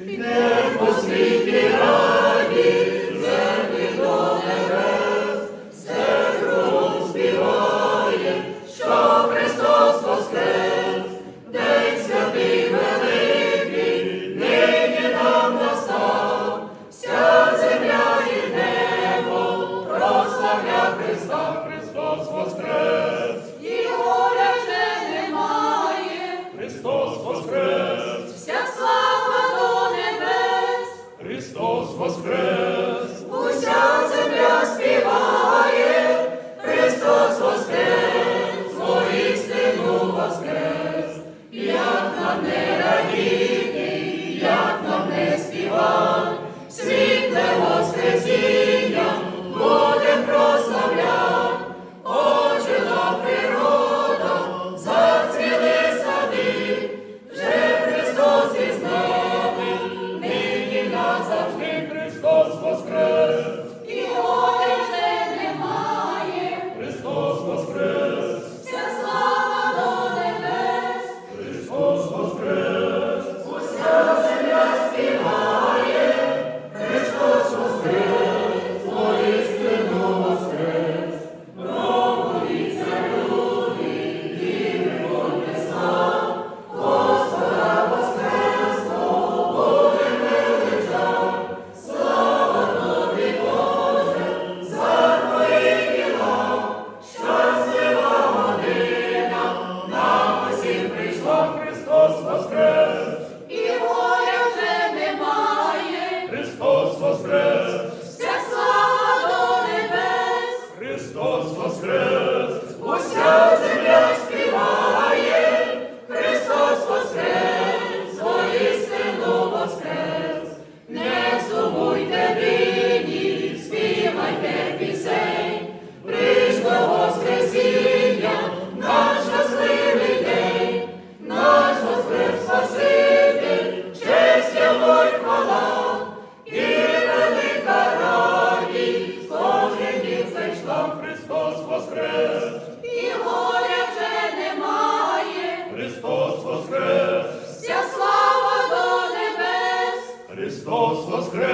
де по світі раді, землі до небес, все що Христос воскрес, День святий великий, нині нам настав, вся земля і небо прославля Христа, Христос воскрес. Христос Воскрес! Уся земля співає, Христос Воскрес, воістину Воскрес, як на небі. Христос воскрес! Уся was great.